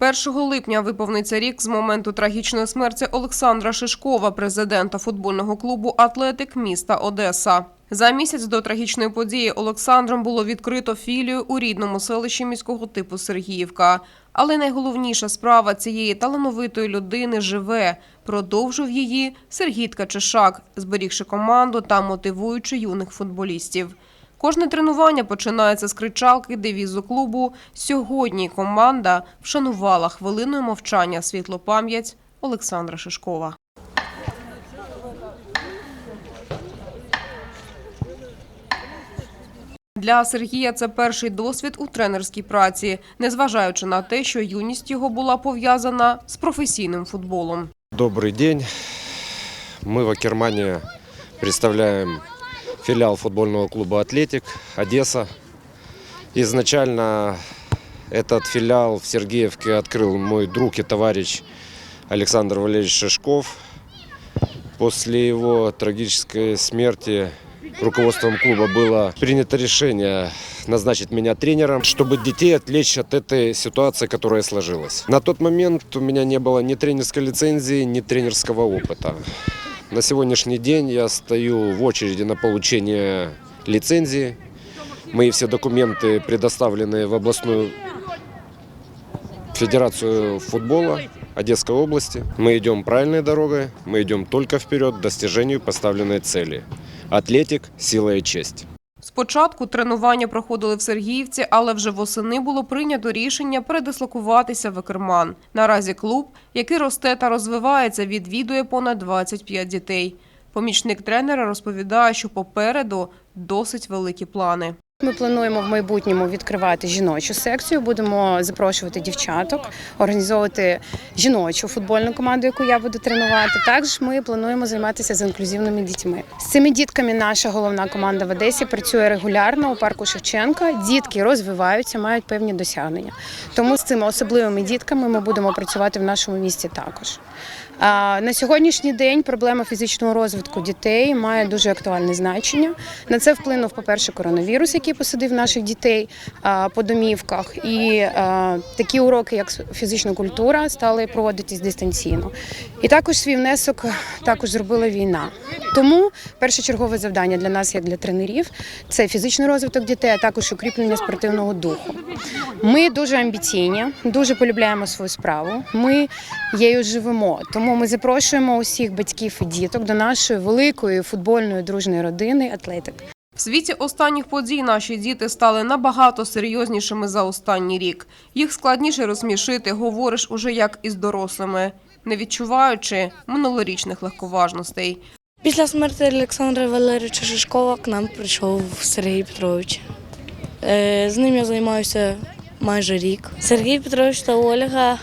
1 липня виповниться рік з моменту трагічної смерті Олександра Шишкова, президента футбольного клубу Атлетик міста Одеса. За місяць до трагічної події Олександром було відкрито філію у рідному селищі міського типу Сергіївка. Але найголовніша справа цієї талановитої людини живе. Продовжив її Сергій Ткачишак, зберігши команду та мотивуючи юних футболістів. Кожне тренування починається з кричалки девізу клубу. Сьогодні команда вшанувала хвилиною мовчання світло пам'ять Олександра Шишкова. Для Сергія це перший досвід у тренерській праці, незважаючи на те, що юність його була пов'язана з професійним футболом. Добрый день. Мы в Акермане представляем филиал футбольного клуба «Атлетик» Одесса. Изначально этот филиал в Сергеевке открыл мой друг и товарищ Александр Валерьевич Шишков. После его трагической смерти руководством клуба было принято решение назначить меня тренером, чтобы детей отвлечь от этой ситуации, которая сложилась. На тот момент у меня не было ни тренерской лицензии, ни тренерского опыта. На сегодняшний день я стою в очереди на получение лицензии. Мои все документы предоставлены в областную федерацию футбола Одесской области. Мы идем правильной дорогой, мы идем только вперед к достижению поставленной цели. Атлетик, сила и честь. Спочатку тренування проходили в Сергіївці, але вже восени було прийнято рішення передислокуватися в Екерман. Наразі клуб, який росте та розвивається, відвідує понад 25 дітей. Помічник тренера розповідає, що попереду досить великі плани. Ми плануємо в майбутньому відкривати жіночу секцію. Будемо запрошувати дівчаток, організовувати жіночу футбольну команду, яку я буду тренувати. Також ми плануємо займатися з інклюзивними дітьми. З цими дітками наша головна команда в Одесі працює регулярно у парку Шевченка. Дітки розвиваються, мають певні досягнення. Тому з цими особливими дітками ми будемо працювати в нашому місті також. На сьогоднішній день проблема фізичного розвитку дітей має дуже актуальне значення. На це вплинув, по-перше, коронавірус, який посадив наших дітей по домівках. І такі уроки, як фізична культура, стали проводитись дистанційно. І також свій внесок також зробила війна. Тому першочергове завдання для нас, як для тренерів, це фізичний розвиток дітей, а також укріплення спортивного духу. Ми дуже амбіційні, дуже полюбляємо свою справу. Ми її живемо. Тому ми запрошуємо усіх батьків і діток до нашої великої футбольної дружної родини Атлетик. В світі останніх подій наші діти стали набагато серйознішими за останній рік. Їх складніше розсмішити, говориш уже як із дорослими, не відчуваючи минулорічних легковажностей. Після смерті Олександра Валерійовича Шишкова к нам прийшов Сергій Петрович. Е, З ним я займаюся майже рік. Сергій Петрович та Ольга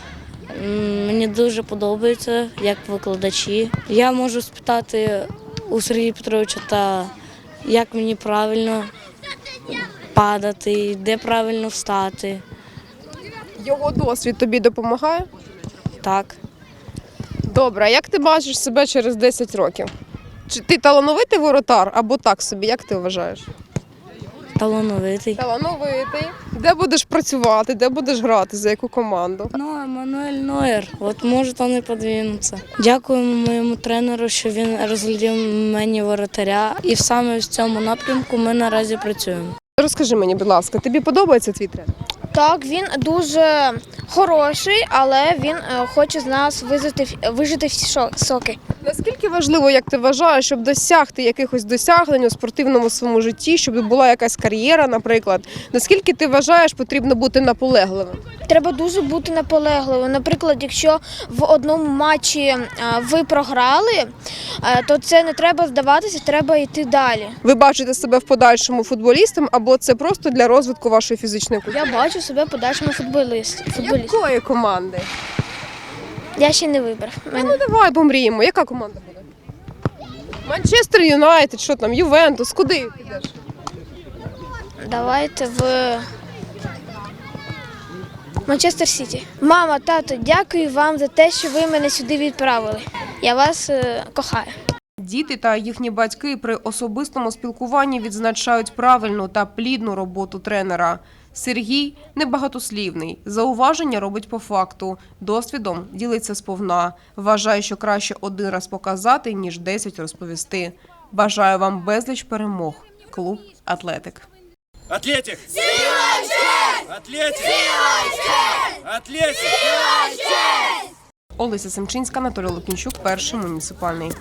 мені дуже подобаються як викладачі. Я можу спитати у Сергія Петровича, та як мені правильно падати, де правильно встати. Його досвід тобі допомагає? Так, Добре, а як ти бачиш себе через 10 років? Чи ти талановитий воротар або так собі? Як ти вважаєш? Талановитий. Талановитий. Де будеш працювати, де будеш грати, за яку команду? Ну, Еммануель Нойер, от може он не подвинуться. Дякуємо моєму тренеру, що він розглядів мені воротаря. І саме в цьому напрямку ми наразі працюємо. Розкажи мені, будь ласка, тобі подобається твій тренер? Так, він дуже хороший, але він е, хоче з нас вижити, вижити всі шо- соки. Наскільки важливо, як ти вважаєш, щоб досягти якихось досягнень у спортивному своєму житті, щоб була якась кар'єра, наприклад? Наскільки ти вважаєш, потрібно бути наполегливим? Треба дуже бути наполегливим. Наприклад, якщо в одному матчі е, ви програли, е, то це не треба здаватися, треба йти далі. Ви бачите себе в подальшому футболістом, або це просто для розвитку вашої фізичної культури? Я бачу себе подальшому футболіст. футболіст. Якої команди? Я ще не вибрав. Ну Мене- давай помріємо. Яка команда буде? Манчестер Юнайтед, що там, Ювентус, куди підеш? Давайте в Манчестер Сіті. Мама, тато, дякую вам за те, що ви мене сюди відправили. Я вас е, кохаю. Діти та їхні батьки при особистому спілкуванні відзначають правильну та плідну роботу тренера. Сергій небагатослівний. Зауваження робить по факту. Досвідом ділиться сповна. Вважає, що краще один раз показати, ніж десять розповісти. Бажаю вам безліч перемог. Клуб Атлетик. Атлетик! Атлетик! Атлетик! Олеся Семчинська, Анатолій Лукінчук, перший муніципальний.